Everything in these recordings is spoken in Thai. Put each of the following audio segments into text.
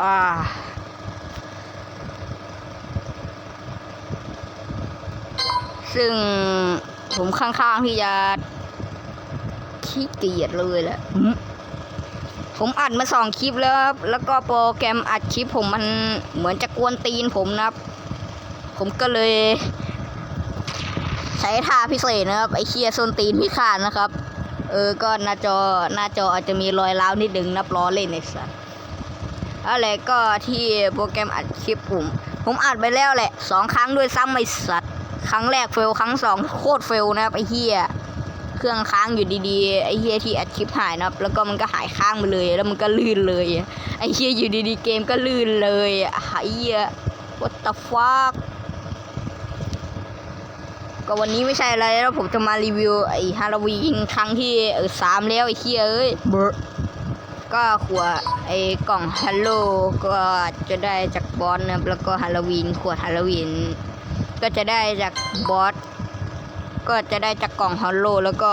อ่าซึ่งผมค่อนข้างที่จะขี้เกียจเลยแหละหืมผมอัดมาสองคลิปแล้วครับ แล้วก็โปรแกรมอัดคลิปผมมันเหมือนจะกวนตีนผมนะครับ ผมก็เลย ใช้ท่าพิเศษนะครับ ไอเคียส้นตีนพิฆาตนะครับ เออ ก็หน้าจอหน้าจออาจจะมีรอยร้าวนิดนึงนับล้อเล่นไอ้สัส อะไรก็ที่โปรแกรมอัดคลิปผม ผมอัดไปแล้วแหละสองครั้งด้วยซ้ำไอ้สัตว์ครั้งแรกเฟลครั้งสองโคตรเฟลนะครับไอ้เฮียเครื่องค้างอยู่ดีๆไอ้เฮียที่อัดคลิปหายนะครับแล้วก็มันก็หายค้างไปเลย แล้วมันก็ลื่นเลยไอ้เฮียอยู่ดีๆเกมก็ลื่นเลยไอ้เฮีย what the fuck ก็วันนี้ไม่ใช่อะไรแล้วผมจะมารีวิวไอ้ฮาโลวีนครั้งที่สามแล้วไอ้เฮียเอ้ย ก็ขวดไอ้กล่องฮัลโหลก็จะได้จากบอสนะครับแล้วก็ฮาโลวีนขวดฮาโลวีนก็จะได้จากบอสก็จะได้จากกล่องฮัลโหลแล้วก็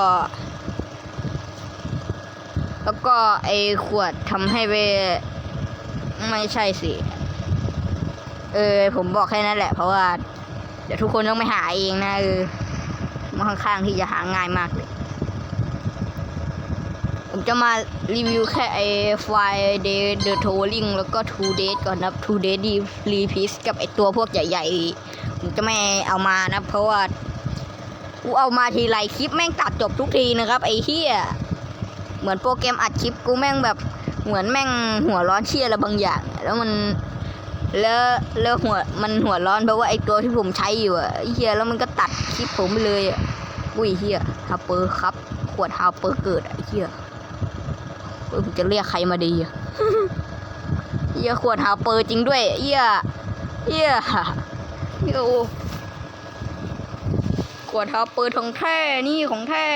แล้วก็ไอ้ขวดทำให้ไปไม่ใช่สิเออผมบอกแค่นั้นแหละ เพราะว่า เดี๋ยวทุกคนต้องไปหาเองนะเออมันค่อนข้างที่จะหาง่ายมากเลย ผมจะมารีวิวแค่ไอ้ไฟล์เดย์เดอะโทลิงแล้วก็ two days ก่อนนะ two days ดีรีพีซกับไอตัวพวกใหญ่ๆ ผมจะไม่เอามานะ เพราะว่ากูเอามาทีไรคลิปแม่งตัดจบทุกทีนะครับ ไอ้เฮียเหมือนโปรแกรมอัดคลิปกูแม่งแบบเหมือนแม่งหัวร้อนเชี่ยอะไรบางอย่าง แล้วมันแล้วแล้วหัวมันหัวร้อนเพราะว่าไอตัวที่ผมใช้อยู่อะไอเฮียแล้วมันก็ตัดคลิปผมไปเลยอะอุ้ยเฮียฮาเปอร์ครับ ขวดฮาเปอร์เกิดไอ้เฮีย ผมจะเรียกใครมาดีเฮียขวดฮาเปอร์จริงด้วยเฮียเฮียยโอขวดฮาเปอร์ของแท้นี่ของแท้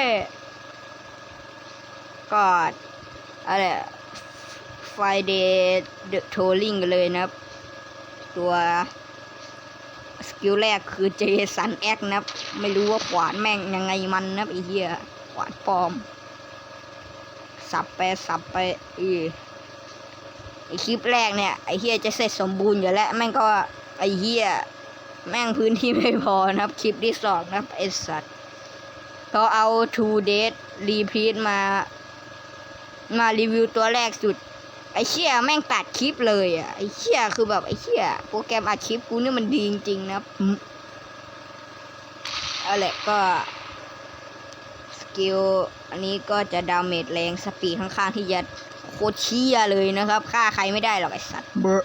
ก็อะไรไฟเดย์เดอะโทลิงกันเลยนะครับ ตัวสกิลแรกคือเจสันแอกนะครับ ไม่รู้ว่าขวานแม่งยังไงมันนะครับไอ้เหี้ยขวานปลอม สับไปสับไปออไอคลิปแรกเนี่ยไอเฮียจะเสร็จสมบูรณ์อยู่แล้วแม่งก็ไอเฮียแม่งพื้นที่ไม่พอนะครับ คลิปที่สองนะครับไอสัตว์ก็เอา two days repeat มา มารีวิวตัวแรกสุด ไอเชี่ยแม่งตัดคลิปเลยอะไอเชี่ยคือแบบไอเชี่ยโปรแกรมอัดคลิปกูนี่มันดีจริงๆนะครับอืมเอแหละก็ กิลอันนี้ก็จะดาเมจแรงสปีดค่อนข้างที่จะโคตรเชี่ยเลยนะครับฆ่าใครไม่ได้หรอกไอ้สัตว์เบอ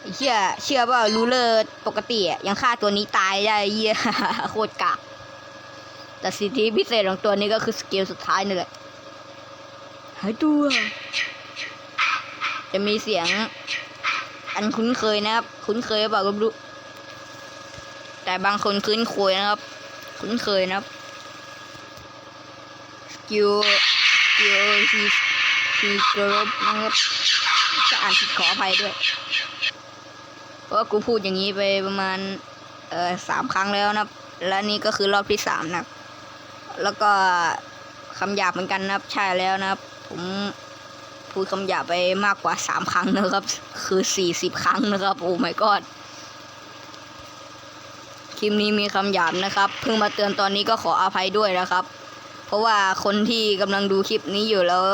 ไอ้เชี่ยเชื่อว่ารูเลอร์ปกติอะยังฆ่าตัวนี้ตายได้เยี่ยโคตรกากแต่สิทธิพิเศษของตัวนี้ก็คือสกิลสุดท้ายนี่แหละหายตัว จะมีเสียง อันคุ้นเคยนะครับ คุ้นเคยหรือเปล่าก็ไม่รู้แต่บางคนคุ้นเคยนะครับ คุ้นเคยนะครับส กิลสกิลทีทีกรบนะครับจะอ่านผิดขออภัยด้วย เพราะกูพูดอย่างนี้ไปประมาณ เอ่อสามครั้งแล้วนะและนี่ก็คือรอบที่สามนะแล้วก็คำหยาบเหมือนกันนะครับ ใช่แล้วนะครับ ผมพูดคำหยาบไปมากกว่าสามครั้งนะครับ คือสี่สิบครั้งนะครับ โอ้ my god คลิปนี้มีคำหยาบนะครับ เพิ่งมาเตือนตอนนี้ก็ขออภัยด้วยนะครับ เพราะว่าคนที่กำลังดูคลิปนี้อยู่แล้ว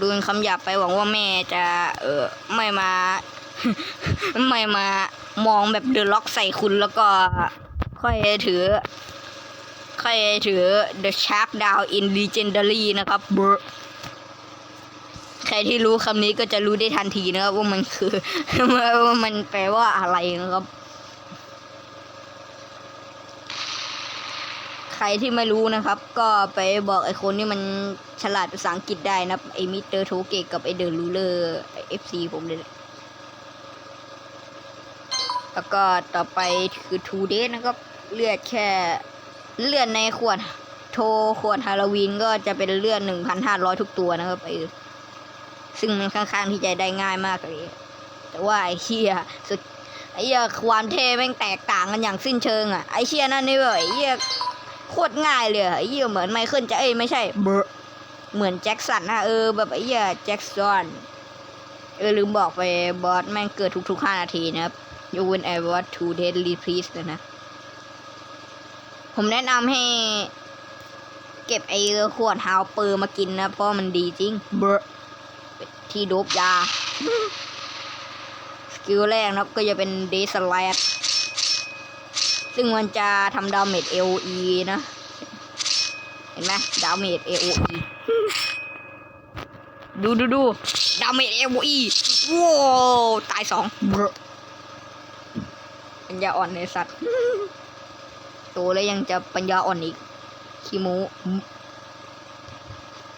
ดูคำหยาบไปหวังว่าแม่จะ เออไม่มา ไม่มามองแบบเดอะล็อกใส่คุณแล้วก็ ค่อยถือ ค่อยถือ The Shark Down in Legendary นะครับบใครที่รู้คำนี้ก็จะรู้ได้ทันทีนะครับว่ามันคือว่ามันแปลว่าอะไรนะครับ ใครที่ไม่รู้นะครับ ก็ไปบอกไอ้คนที่มันฉลาดภาษาอังกฤษได้นะไอ้มิสเตอร์โทเกกับไอ้เดอะรูเลอร์เอฟซีผมเลยและแล้วก็ต่อไปคือ two days นะครับ เลือดแค่เลือดในขวดโทขวดฮาโลวีนก็จะเป็นเลือดหนึ่งพันห้าร้อยทุกตัวนะครับไอ้ซึ่งมันค่อนข้างที่จะได้ง่ายมากเลยแต่ว่าไอ้เชียสุดไอ้เหี้ยความเท่แม่งแตกต่างกันอย่างสิ้นเชิงอะไอ้เชียนั่นนี่เว้ยไอ้เหี้ย โคตรง่ายเลยอะไอ้เหี้ยเหมือนไมเคิลจะเอ้ยไม่ใช่เบอร์เหมือนแจ็คสันนะเออแบบไอ้เหี้ยแจ็คสันเออลืมบอกไปบอสแม่งเกิดทุกๆห้านาทีนะครับยกเว้นไอ้บอส two deadly priest นะนะผมแนะนำให้เก็บไอ้ขวดฮาวเปอร์มากินนะ เพราะมันดีจริง เบอที่โดบยา สกิลแรกนะครับก็จะเป็นเดสแลด ซึ่งมันจะทำดาเมจ AOE นะ เห็นไหมดาเมจ AOE ดูดูดูดาเมจ AOE ว้าวตายสองปัญญาอ่อนในสัตว์ โตแล้วยังจะปัญญาอ่อนอีกขี้โม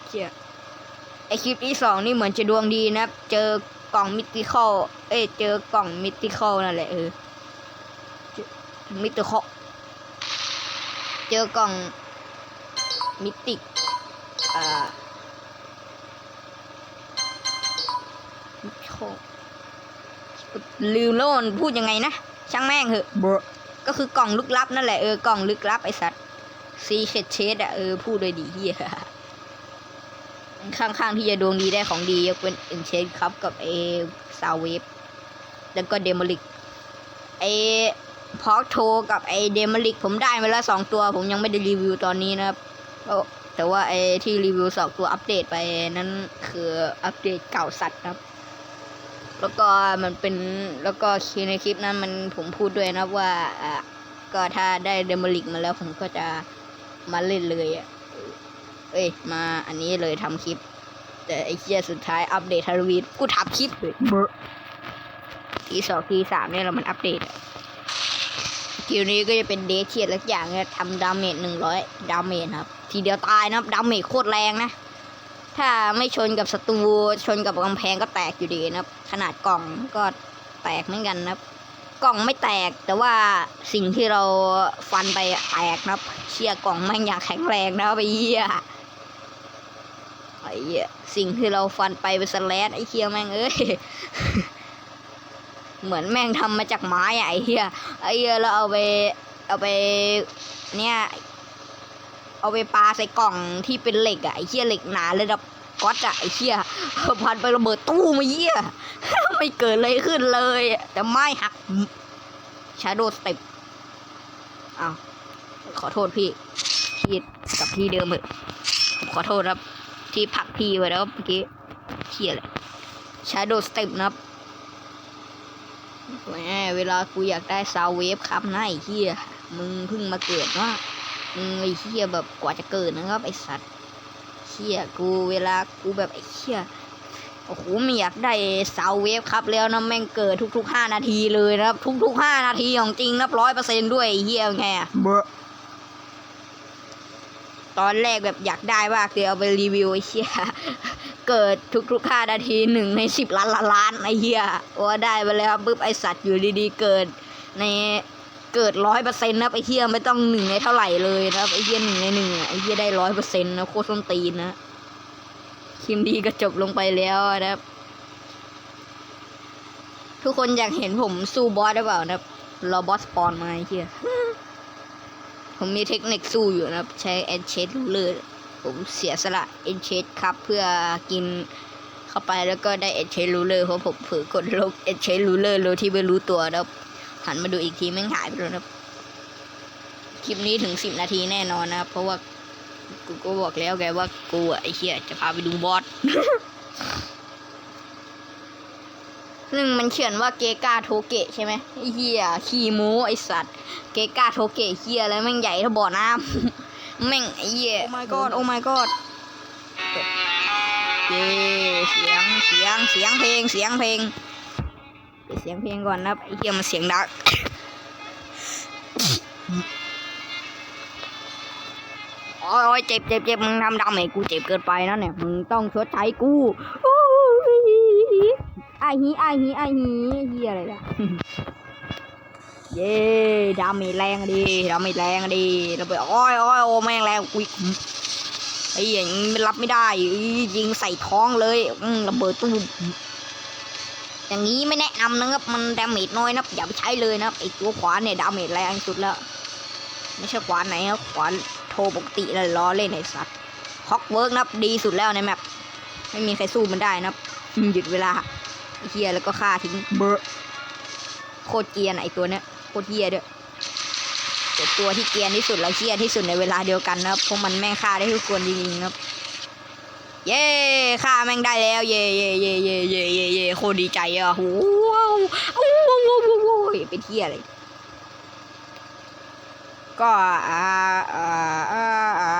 เชี่ยไอคลิปที่สองนี่เหมือนจะดวงดีนะ เจอกล่องมิติคอล เอ้ย เจอกล่องมิติคอลนั่นแหละเออ มิติคอลเจอกล่องมิติกอ่ามิติคอลลืมแล้วมันพูดยังไงนะ ช่างแม่งเหอะก็คือกล่องลึกลับนั่นแหละเออกล่องลึกลับไอสัตว์ซีเ e ดเชดอะเออพูดเลยดีเฮียข้างๆที่จะดวงดีได้ของดียกเป็นเอ็นเชดครับกับเอซาวเวฟแล้วก็เดมอลิกไอ พอกโทกับไอเดมอลิกผมได้มาแล้วสองตัว ผมยังไม่ได้รีวิวตอนนี้นะครับก็แต่ว่าไอที่รีวิวสองตัวอัปเดตไปนั้นคืออัปเดตเก่าสัตว์นะครับ แล้วก็มันเป็นแล้วก็ในคลิปนั้นมันผมพูดด้วยนะว่าอะก็ถ้าได้เดมอลิกมาแล้วผมก็จะมาเล่นเลยอะเอ้ยมาอันนี้เลยทำคลิป แต่ไอ้เชี่ยสุดท้ายอัปเดตฮาโลวีนกูทับคลิปเลยทีสองทีสามเนี่ยเรามันอัปเดตอะ คิวนี้ก็จะเป็นเดทเทียดลักอย่างเนี่ยทำดาเมจหนึ่งร้อยดาเมจครับ ทีเดียวตายนะครับดาเมจโคตรแรงนะ ถ้าไม่ชนกับศัตรูชนกับกำแพงก็แตกอยู่ดีนะครับ ขนาดกล่องก็แตกเหมือนกันนะครับ กล่องไม่แตกแต่ว่าสิ่งที่เราฟันไปแตกนะครับ เชี่ยกล่องแม่งอย่างแข็งแรงนะครับไอ้เหี้ยไอ้เหี้ยสิ่งที่เราฟันไปเป็นสแลดไอ้เหี้ยแม่งเอ้ย เหมือนแม่งทำมาจากไม้อะไอ้เหี้ยไอ้เหี้ยแล้วเอาไปเอาไปเนี่ยเอาไปปาใส่กล่องที่เป็นเหล็กอะไอ้เหี้ยเหล็กหนาเลยแบบก๊อตอะไอ้เหี้ยพันไประเบิดตู้มาเหี้ยไม่เกิดอะไรขึ้นเลย แต่ไม่หักชาโดสเต็ปอ้าวขอโทษพี่พี่กับที่เดิมเถอะขอโทษครับ ที่ผักพี่ไว้แล้วเมื่อกี้เฮียเลยชาโดสเต็ปนะครับ แหมเวลากูอยากได้ซาวเวฟครับนะไอ้เฮียมึงเพิ่งมาเกิดเนาะมึงไอ้เหี้ยแบบกว่าจะเกิดนะครับไอ้สัตว์เหี้ยกูเวลากูแบบไอ้เหี้ยโอ้โหไม่อยากได้เสาเวฟครับแล้วนะแม่งเกิดทุกๆห้านาทีเลยนะครับ ทุกๆห้านาทีของจริงนับร้อยเปอร์เซ็นด้วยไอ้เหี้ยไงอะตอนแรกแบบอยากได้มากเลยเอาไปรีวิวไอ้เหี้ย เกิดทุกๆห้านาทีหนึ่งในสิบล้านล้านล้านไอ้เหี้ยว่าได้ไปแล้วปุ๊บไอสัตว์อยู่ดีๆเกิด ในเกิดร้อยเปอร์เซ็นต์นะไอ้เฮียไม่ต้องหนึ่งในเท่าไหร่เลยนะไอ้เฮียหนึ่งในหนึ่งไอ้เฮียได้ร้อยเปอร์เซ็นต์นะโคตรส้นตีนนะคลิมดีก็จบลงไปแล้วนะครับทุกคนอยากเห็นผมสู้บอสได้เปล่านะครับรอบอสปอนมาไอ้เฮียผมมีเทคนิคสู้อยู่นะครับ ใช้เอนเชดรูเลอร์ ผมเสียสละเอนเชดครับเพื่อกินเข้าไปแล้วก็ได้เอนเชดรูเลอร์เพราะผมเผลอกดลบเอนเชดรูเลอร์โดยที่ไม่รู้ตัวนะครับหันมาดูอีกทีแม่งหายไปแล้วนะครับคลิปนี้ถึงสิบนาทีแน่นอนนะครับเพราะว่ากูก็บอกแล้วไงว่ากูอะไอ้เหี้ยจะพาไปดูบอสซึ่งมันเขียนว่าเกกาโทเกะใช่ไหมไอ้เหี้ยขี้โม้ไอสัตว์ เกกาโทเกะเหี้ยอะไรแม่งใหญ่เท่าบ่อน้ำ แม่งไอ้เหี้ย Oh my god โอ้ my god เย้เสียงเสียงเสียงเพลงเสียงเพลงปิดเสียงเพลงก่อนนะครับไอ้เหี้ยมันเสียงดังโอ้ยเจ็บเจ็บเจ็บมึงทำดำให้กูเจ็บเกินไปนะเนี่ยมึงต้องชดใช้กูโอ้ยไอฮีไอฮีไอฮีเฮียอะไรล่ะ เย้ดาเมจแรงดีดาเมจแรงดีเราไปอ้อยอ้อยโอ้แม่งแรงกุยไอ้อย่างนี้มันรับไม่ได้ยิงใส่ท้องเลยอืมระเบิดตู้มอย่างนี้ไม่แนะนำนะครับมันดาเมจน้อยนะอย่าไปใช้เลยนะไอตัวขวานเนี่ยดาเมจแรงสุดแล้วไม่ใช่ขวานไหนครับขวานโทรปกติเลยล้อเล่นไอ้สัตว์ฮอกเวิร์กนับดีสุดแล้วในแมปไม่มีใครสู้มันได้นับหยุดเวลาเฮียแล้วก็ฆ่าทิ้งเบอร์โคตรเกียนอะไอตัวเนี้ย โคตรเฮียด้วยแต่ตัวที่เกียนที่สุดแล้วเฮียที่สุดในเวลาเดียวกันนะครับพราะมันแม่งฆ่าได้ทุกคนจริงๆครับ เย้ฆ่าแม่งได้แล้ว เย้เย้เย้เย้เย้เย้เย้โคตรดีใจอะโหว้าวว้าวว้าวว้าวว้าวเป็นเฮียอะไรก็อ่าอ่าอ่าอ่า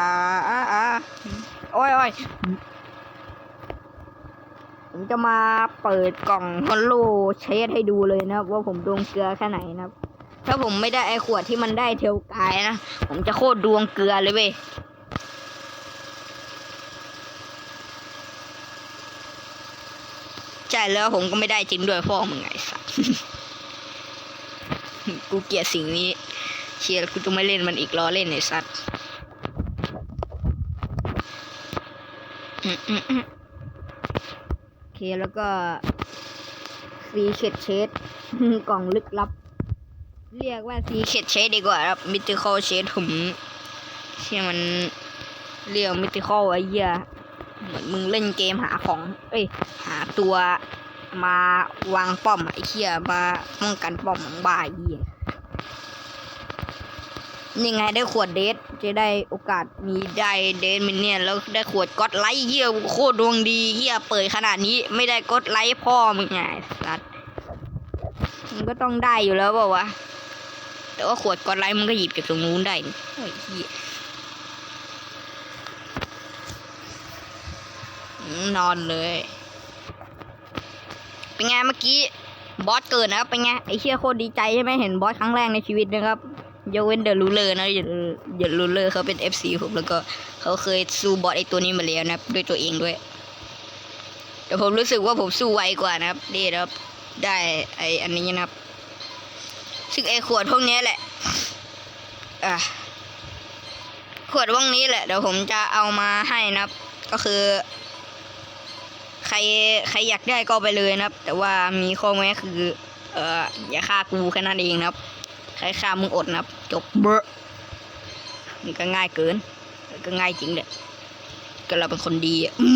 อ่าอ่าโอ้ยโอ้ยผมจะมาเปิดกล่องฮอลโลเชสให้ดูเลยนะครับ ว่าผมดวงเกลือแค่ไหนนะครับ ถ้าผมไม่ได้ไอขวดที่มันได้เทลกายนะ ผมจะโคตรดวงเกลือเลยเว้ยใช่แล้วผมก็ไม่ได้จริงด้วยพ่อมึงไงสัสกูเกลียดสิ่งนี้ เชียร์กูจะไม่เล่นมันอีกล้อเล่นไอ้สัตว์อืมอืมอืมโอเคแล้วก็ซีเ e ดเชดกล่องลึกลับ เรียกว่าซีเ e ดเชดดีกว่าครับมิติคอลเชดผมเชื่อมันเรียกมิติคอลไอ้เหี้ยเหมือนมึงเล่นเกมหาของ เอ้ย หาตัวมาวางป้อมไอ้เหี้ยมาป้องกันป้อมของบ้าไอ้เหี้ยนี่ไงได้ขวดเดทจะได้โอกาสมีได้เดทมินเนี่ยแล้วได้ขวดก็อดไลท์เฮียโคตรดวงดีเฮียเปิดขนาดนี้ไม่ได้ก็อดไลท์พ่อมึงไงสัตว์มันก็ต้องได้อยู่แล้วเปล่าวะ แต่ว่าขวดกอดไลท์มันก็หยิบจากตรงนู้นได้นี่โอ้ยเฮียนอนเลย เป็นไงเมื่อกี้บอสเกิดนะครับ เป็นไงไอเชี่ยโคตรดีใจใช่ไหมเห็นบอสครั้งแรกในชีวิตนะครับยกเว้นเดอะรูเลอร์นะอย่าอย่ารูเลอร์เขาเป็น FC ผมแล้วก็เขาเคยสู้บอสไอตัวนี้มาแล้วนะครับ ด้วยตัวเองด้วย แต่ผมรู้สึกว่าผมสู้ไวกว่านะครับนี่นะครับ ได้ไออันนี้นะครับ ซึ่งไอขวดพวกนี้แหละอะขวดพวกนี้แหละเดี๋ยวผมจะเอามาให้นะครับ ก็คือ ใครใครอยากได้ก็เอาไปเลยนะครับ แต่ว่ามีข้อแม้คือ เอ่ออย่าฆ่ากูแค่นั้นเองนะครับ ใครฆ่ามึงอดนะครับ จบเบอมันก็ง่ายเกินมันก็ง่ายจริงเด็ก็เราเป็นคนดีอะอื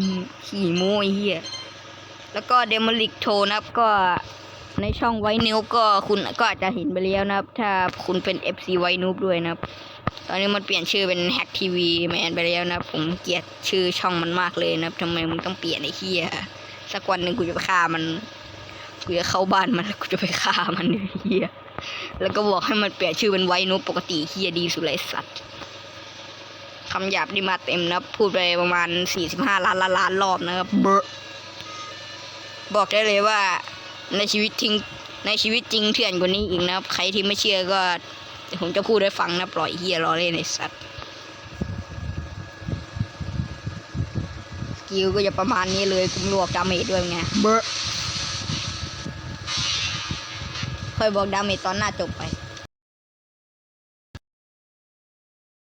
มขี่โม้ไอ้เหี้ยแล้วก็เดมอลิกโทนะครับก็ ในช่องไว้นิวก็คุณก็อาจจะเห็นไปแล้วนะครับ ถ้าคุณเป็น FC ไว้นูบด้วยนะครับ ตอนนี้มันเปลี่ยนชื่อเป็นแฮกทีวีแมนไปแล้วนะครับผมเกลียดชื่อช่องมันมากเลยนะครับทำไมมึงต้องเปลี่ยนไอ้เหี้ยสักวันหนึ่งกูจะไปฆ่ามันกูจะเข้าบ้านมันแล้วกูจะไปฆ่ามันไอ้เหี้ยแล้วก็บอกให้มันเปลี่ยนชื่อเป็นไวนุปปกติเหี้ยดีสุดเลยสัตว์คำหยาบนี่มาเต็มนะพูดไปประมาณสี่สิบห้าล้านล้านล้านรอบนะครับเบอบอกได้เลยว่า ในชีวิตจริงในชีวิตจริงเถื่อนกว่านี้อีกนะครับ ใครที่ไม่เชื่อก็เดี๋ยวผมจะพูดให้ฟังนะปล่อยเฮียรอเล่นไอ้สัตว์สกิลก็จะประมาณนี้เลยกุมรวกดาเมจด้วยไงเบอค่อยบอกดาเมจตอนหน้าจบไป